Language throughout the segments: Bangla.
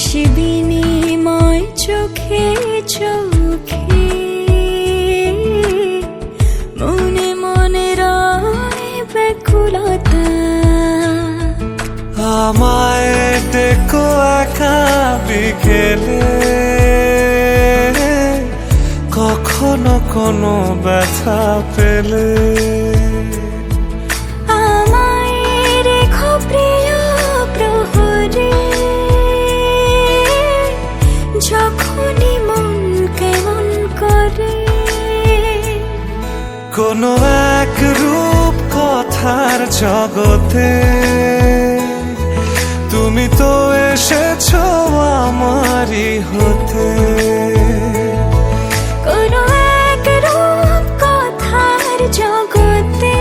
হাসি বিনিময় চোখে চোখে। মনে মনে রায় ব্যাকুলতা। আমায় ডেকো একা বিকেলে। কখনো কোনো ব্যথা পেলে। কোনো এক রূপ কথার জগতে। তুমি তো এসেছ আমারই হতে। কোনো এক রূপ কথার জগতে।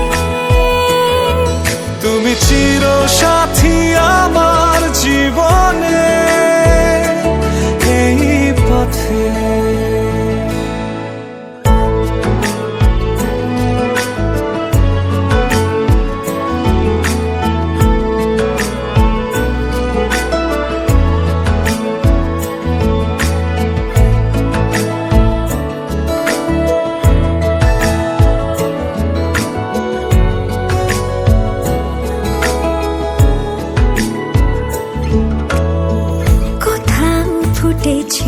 তুমি চির সাথী আমার জীবনে।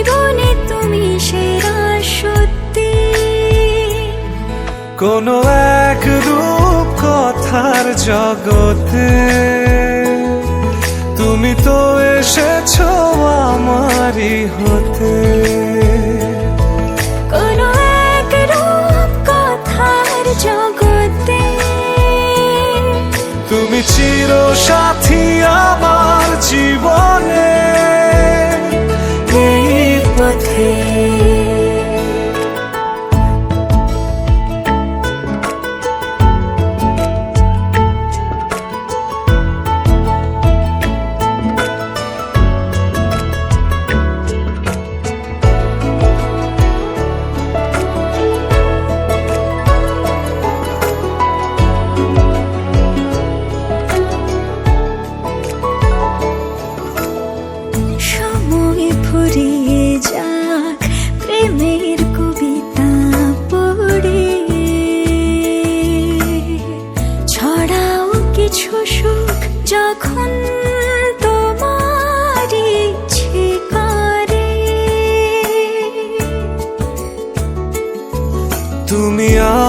জীবনে তুমি সেরা সত্যি। কোনো এক রূপ কথার জগতে তুমি তো এসেছ আমারই হতে। কোনো এক রূপ কথার জগতে তুমি চির সাথী আমার জীবনে।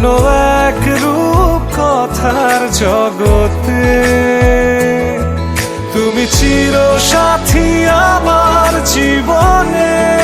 কোনো এক রূপ কথার জগতে। তুমি চির সাথী আমার জীবনে।